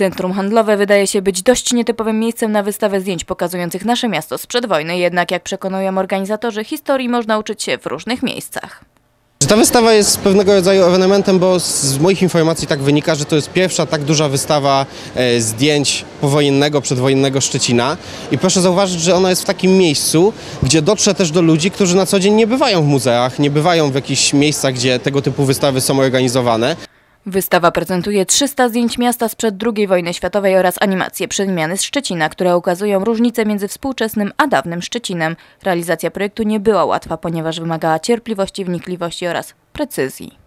Centrum handlowe wydaje się być dość nietypowym miejscem na wystawę zdjęć pokazujących nasze miasto sprzed wojny, jednak jak przekonują organizatorzy, historii można uczyć się w różnych miejscach. Ta wystawa jest pewnego rodzaju ewenementem, bo z moich informacji tak wynika, że to jest pierwsza tak duża wystawa e, zdjęć powojennego, przedwojennego Szczecina. I proszę zauważyć, że ona jest w takim miejscu, gdzie dotrze też do ludzi, którzy na co dzień nie bywają w muzeach, nie bywają w jakichś miejscach, gdzie tego typu wystawy są organizowane. Wystawa prezentuje 300 zdjęć miasta sprzed II wojny światowej oraz animacje przemiany z Szczecina, które ukazują różnice między współczesnym a dawnym Szczecinem. Realizacja projektu nie była łatwa, ponieważ wymagała cierpliwości, wnikliwości oraz precyzji.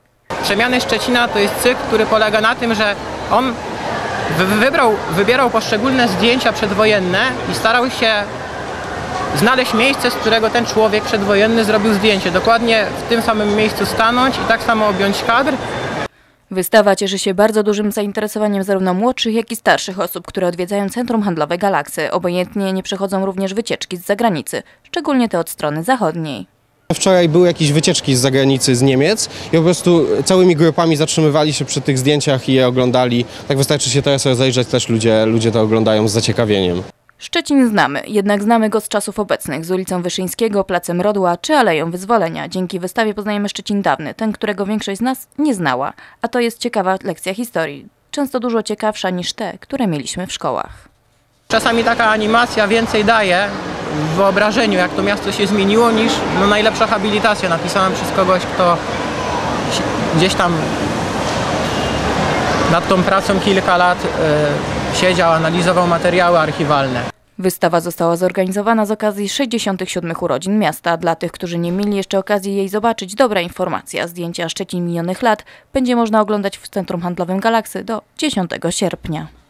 Przemiany Szczecina to jest cykl, który polega na tym, że on wy- wybrał, wybierał poszczególne zdjęcia przedwojenne i starał się znaleźć miejsce, z którego ten człowiek przedwojenny zrobił zdjęcie. Dokładnie w tym samym miejscu stanąć i tak samo objąć kadr. Wystawa cieszy się bardzo dużym zainteresowaniem zarówno młodszych, jak i starszych osób, które odwiedzają Centrum Handlowe Galaksy. Obojętnie nie przechodzą również wycieczki z zagranicy, szczególnie te od strony zachodniej. Wczoraj były jakieś wycieczki z zagranicy, z Niemiec i po prostu całymi grupami zatrzymywali się przy tych zdjęciach i je oglądali. Tak wystarczy się teraz rozejrzeć, też ludzie, ludzie to oglądają z zaciekawieniem. Szczecin znamy, jednak znamy go z czasów obecnych, z ulicą Wyszyńskiego, Placem Rodła czy Aleją Wyzwolenia. Dzięki wystawie poznajemy Szczecin dawny, ten, którego większość z nas nie znała. A to jest ciekawa lekcja historii, często dużo ciekawsza niż te, które mieliśmy w szkołach. Czasami taka animacja więcej daje w wyobrażeniu, jak to miasto się zmieniło, niż no, najlepsza habilitacja napisana przez kogoś, kto gdzieś tam nad tą pracą kilka lat e, siedział, analizował materiały archiwalne. Wystawa została zorganizowana z okazji 67 urodzin miasta. Dla tych, którzy nie mieli jeszcze okazji jej zobaczyć, dobra informacja. Zdjęcia Szczecin minionych lat będzie można oglądać w Centrum Handlowym Galaksy do 10 sierpnia.